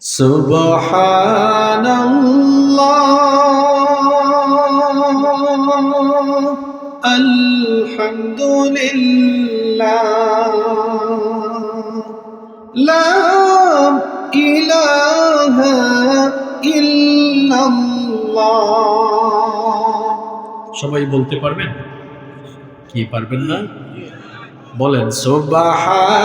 سبحان الله الحمد لله لا إله إلا الله সবাই বলতে পারবেন কি পারবেন না বলেন সুবহানাল্লাহ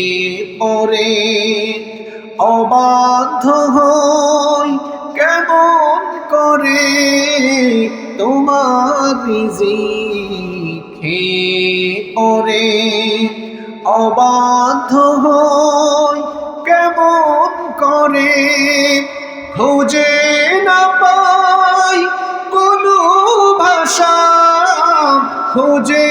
পরে অবাধ্য হই কেমন করে তোমার রিজিকে পরে অবাধ্য হই কেমন করে খুঁজে না পাই কোনো ভাষা। খুঁজে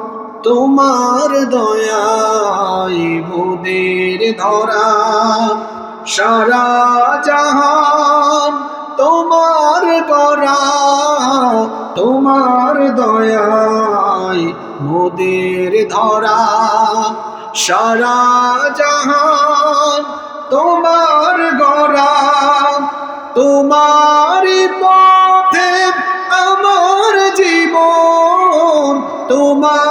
তোমার দয়ায় বুদের ধরা। সারা জাহান তোমার করা। তোমার দয়ায় মোদের ধরা। সারা জাহান তোমার গড়া। তোমার পথে আমার জীবন, তোমার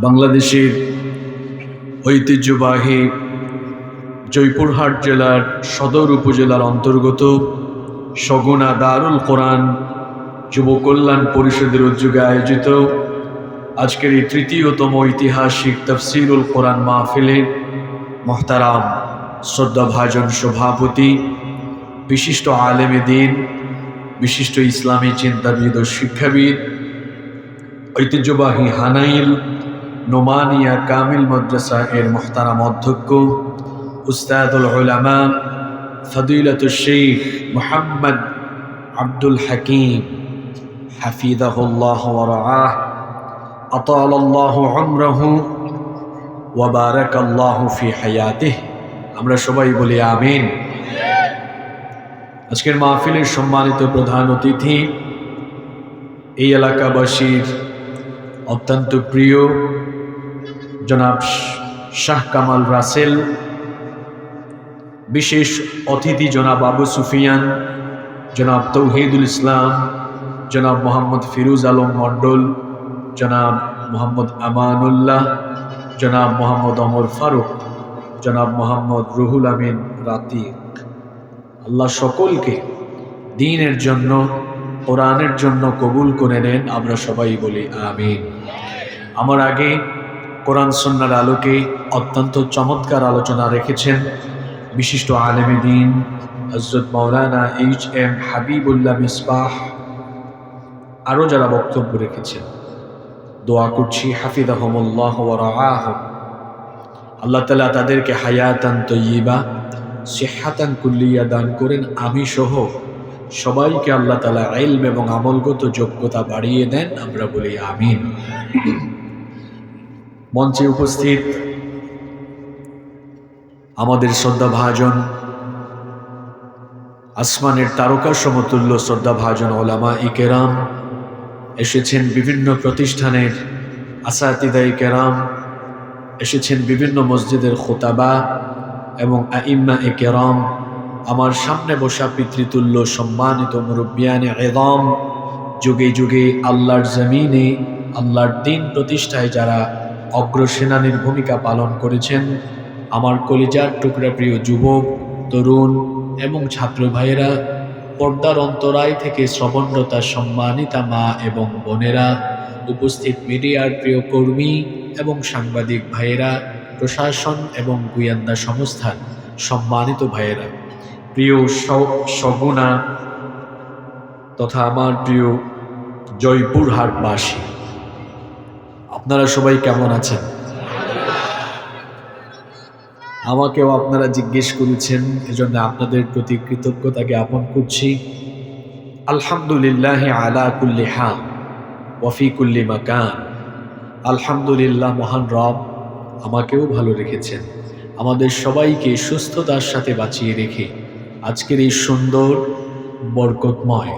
বাংলাদেশের ঐতিহ্যবাহী জয়পুরহাট জেলার সদর উপজেলার অন্তর্গত সগুনা দারুল কোরআন যুব কল্যাণ পরিষদের উদ্যোগে আয়োজিত আজকের এই তৃতীয়তম ঐতিহাসিক তফসিরুল কোরআন মাহফিলের মোহতারাম শ্রদ্ধাভাজন সভাপতি, বিশিষ্ট আলেমে দিন, বিশিষ্ট ইসলামী চিন্তাবিদ ও শিক্ষাবিদ, ঐতিহ্যবাহী হানাইল নোমানিয়া কামিল মাদ্রাসা এর মোহতারাম অধ্যক্ষ উস্তাদুল উলামা ফদিলত শেখ মোহাম্মদ আব্দুল হাকিম হাফিদাহুল্লাহ ওয়ারাহ أطال الله عمره وبارك الله في حياته আমরা সবাই বলি আমিন আজকের মাহফিলের সম্মানিত প্রধান অতিথি এই এলাকাবাসীর অত্যন্ত প্রিয় জনাব শাহ কামাল রাসেল, বিশেষ অতিথি জনাব আবু সুফিয়ান, জনাব তৌহিদুল ইসলাম, জনাব মোহাম্মদ ফিরুজ আলম মণ্ডল, জনাব মোহাম্মদ আমানুল্লাহ, জনাব মোহাম্মদ অমর ফারুক, জনাব মোহাম্মদ রুহুল আমিন রাতিক। আল্লাহ সকলকে দিনের জন্য কোরআনের জন্য কবুল করে নেন, আমরা সবাই বলি আমিন। আমার আগে কোরআন সন্ন্যার আলোকে অত্যন্ত চমৎকার আলোচনা রেখেছেন বিশিষ্ট আলেমে দিন হজরত মৌলানা এইচ এম হাবিবুল্লাহ মিসবাহ। আরও যারা বক্তব্য রেখেছেন, দোয়া করছি হাফিদাহমুল্লাহ রাহ আল্লাহ তালা তাদেরকে হায়াতান তৈবা সেহাতান কুল্লিয়া দান করেন আমি সহ সবাইকে আল্লাহ তালা এলম এবং আমলগত যোগ্যতা বাড়িয়ে দেন, আমরা বলি আমিন। মঞ্চে উপস্থিত আমাদের শ্রদ্ধা ভাজন, আসমানের তারকা সমতুল্য শ্রদ্ধা ভাজন ওলামা ইকেরাম এসেছেন বিভিন্ন প্রতিষ্ঠানের আসাতিদাই কেরাম, এসেছেন বিভিন্ন মসজিদের খোতাবা এবং আইম্মা এ কেরাম আমার সামনে বসা পিতৃতুল্য সম্মানিত মুরব্বিয়ানে এদম। যুগে যুগে আল্লাহর জমিনে, আল্লাহর দিন প্রতিষ্ঠায় যারা অগ্রসেনানীর ভূমিকা পালন করেছেন, আমার কলিজার টুকরা প্রিয় যুবক, তরুণ এবং ছাত্র ভাইয়েরা, পর্দার অন্তরায় থেকে শ্রবণরতা সম্মানিতা মা এবং বোনেরা, উপস্থিত মিডিয়ার প্রিয় কর্মী এবং সাংবাদিক ভাইয়েরা, প্রশাসন এবং গুয়ান্দা সংস্থার সম্মানিত ভাইয়েরা। প্রিয় সগুনা তথা আমার প্রিয় জয়পুরহাটবাসী, আপনারা সবাই কেমন আছেন? আমাকেও আপনারা জিজ্ঞেস করেছেন, এজন্য আপনাদের প্রতি কৃতজ্ঞতা জ্ঞাপন করছি। আলহামদুলিল্লাহ আলা কুল্লি হাম ওয়ফি কুল্লি মাকান। আলহামদুলিল্লাহ মহান রব আমাকেও ভালো রেখেছেন। আমাদের সবাইকে সুস্থতার সাথে বাঁচিয়ে রেখে আজকের এই সুন্দর, বরকতময়,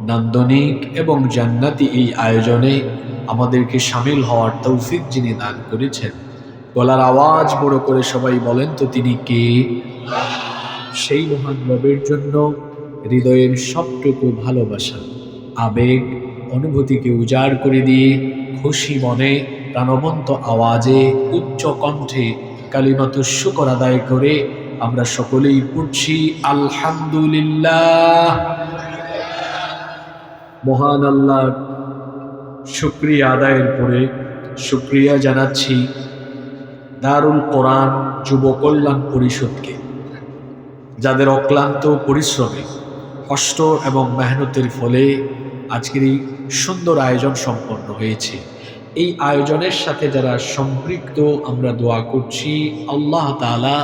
নান্দনিক এবং জান্নাতি এই আয়োজনে আমাদেরকে সামিল হওয়ার তৌফিক যিনি দান করেছেন। গলার আওয়াজ বড় করে সবাই বলেন তো তিনি কে? সেই মহান রবের জন্য হৃদয়ের সবটুকু ভালোবাসা, আবেগ, অনুভূতিকে উজাড় করে দিয়ে খুশি মনে, প্রাণবন্ত আওয়াজে উচ্চ কণ্ঠে কালিমাত শুকর আদায় করে আমরা সকলেই পড়ছি, আলহামদুলিল্লাহ। মহান আল্লাহ, শুক্রিয়া আদায়ের পরে শুক্রিয়া জানাচ্ছি দারুল কোরআন যুব কল্যাণ পরিষদকে, যাদের অক্লান্ত পরিশ্রমে, কষ্ট এবং মেহনতের ফলে আজকের এই সুন্দর আয়োজন সম্পন্ন হয়েছে। এই আয়োজনের সাথে যারা সম্পৃক্ত, আমরা দোয়া করছি, আল্লাহ তালা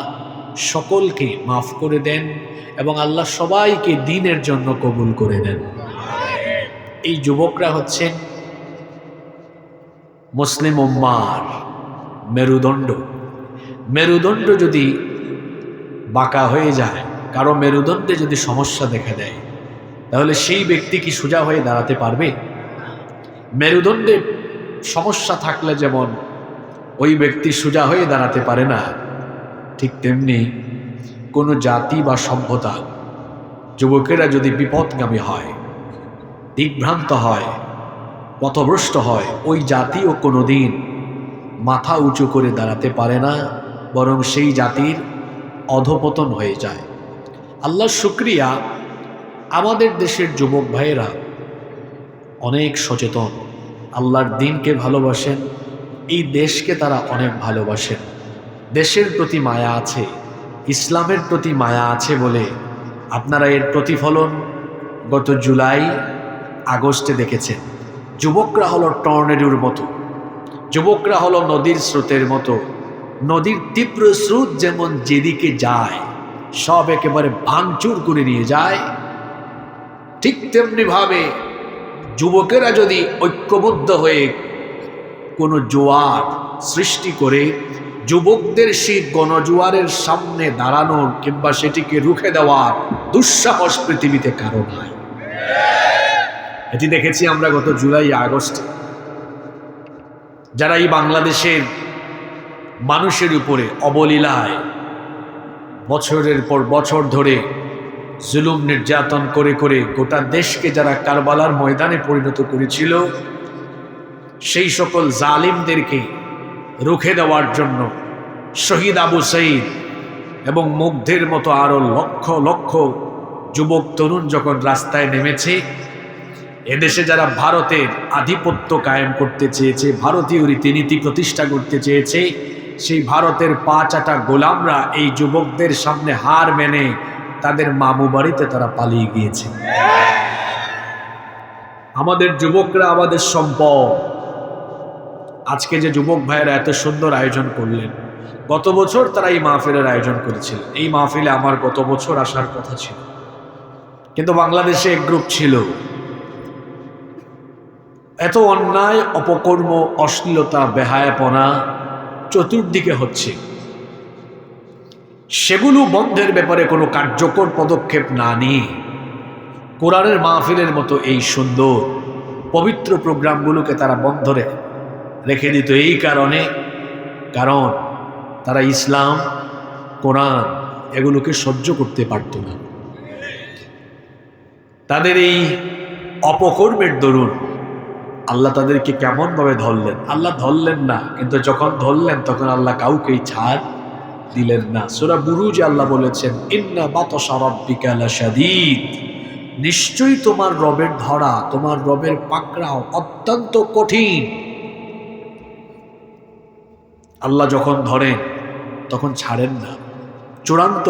সকলকে মাফ করে দেন এবং আল্লাহ সবাইকে দিনের জন্য কবুল করে দেন। এই যুবকরা হচ্ছেন মুসলিম উম্মার মেরুদণ্ড। মেরুদণ্ড যদি বাঁকা হয়ে যায়, কারও মেরুদণ্ডে যদি সমস্যা দেখা দেয়, তাহলে সেই ব্যক্তি কি সোজা হয়ে দাঁড়াতে পারবে? মেরুদণ্ডে সমস্যা থাকলে যেমন ওই ব্যক্তি সোজা হয়ে দাঁড়াতে পারে না ঠিক তেমনি কোনো জাতি বা সভ্যতা যুবকেরা যদি বিপদগামী হয় দিগ্ভ্রান্ত হয়, পথভ্রষ্ট হয়, ওই জাতিও কোনো দিন মাথা উঁচু করে দাঁড়াতে পারে না, বরং সেই জাতির অধপতন হয়ে যায়। আল্লাহ শুক্রিয়া। আমাদের দেশের যুবক ভাইয়েরা অনেক সচেতন। আল্লাহর দিনকে ভালোবাসেন, এই দেশকে তারা অনেক ভালোবাসেন। দেশের প্রতি মায়া আছে, ইসলামের প্রতি মায়া আছে বলে আপনারা এর প্রতিফলন গত জুলাই আগস্টে দেখেছেন। যুবকরা হলো টর্নেডোর মতো, যুবকরা হলো নদীর স্রোতের মতো, নদীর তীব্র স্রোত যেমন যেদিকে যায়, সব একেবারে ভাঙচুর করে নিয়ে যায়, ঠিক তেমনি ভাবে যুবকেরা যদি ঐক্যবদ্ধ হয়ে কোনো জোয়ার সৃষ্টি করে যুবকদের সেই গণজোয়ারের সামনে দাঁড়ানোর কিংবা সেটিকে রুখে দেওয়ার দুঃসাহস পৃথিবীতে কারও নাই। এটি দেখেছি আমরা গত জুলাই, আগস্টে। যারা এই বাংলাদেশের মানুষের উপরে অবলীলায় বছরের পর বছর ধরে জুলুম নির্যাতন করে করে গোটা দেশকে যারা কারবালার ময়দানে পরিণত করেছিল, সেই সকল জালিমদেরকে রুখে দেওয়ার জন্য শহীদ আবু সঈদ এবং মুগ্ধের মতো আরও লক্ষ লক্ষ যুবক তরুণ যখন রাস্তায় নেমেছে, এদেশে যারা ভারতের আধিপত্য কায়েম করতে চেয়েছে, ভারতীয় রীতিনীতি প্রতিষ্ঠা করতে চেয়েছে, সেই ভারতের পা চাটা গোলামরা এই যুবকদের সামনে হার মেনে তাদের মামু বাড়িতে তারা পালিয়ে গিয়েছে। আমাদের যুবকরা আমাদের সম্পদ। আজকে যে যুবক ভাইয়েরা এত সুন্দর আয়োজন করলেন, গত বছর তারা এই মাহফিলের আয়োজন করেছিল। এই মাহফিলে আমার গত বছর আসার কথা ছিল। কিন্তু বাংলাদেশে এক গ্রুপ ছিল। এত অন্যায়, অপকর্ম, অশ্লীলতা, বেহায়াপনা চতুর্দিকে হচ্ছে। সেগুলো বন্ধের ব্যাপারে কোনো কার্যকর পদক্ষেপ না নিয়ে কোরআনের মাহফিলের মতো এই সুন্দর, পবিত্র প্রোগ্রামগুলোকে তারা বন্ধ রে- রেখে দিত এই কারণে, কারণ তারা ইসলাম, কোরআন এগুলোকে সহ্য করতে পারত না। তাদের এই অপকর্মের দরুন আল্লাহ তাদেরকে কেমনভাবে ধরলেন? আল্লাহ ধরলেন না, কিন্তু যখন ধরলেন তখন আল্লাহ কাউকেই ছাড় দিলেন না। সুরা বুরুজ আল্লাহ বলেছেন, ইন্না বাতসা রাব্বিকা লাশাদীদ। নিশ্চয়ই তোমার রবের ধরা, তোমার রবের পাকড়াও অত্যন্ত কঠিন। আল্লাহ যখন ধরেন তখন ছাড়েন না। চূড়ান্ত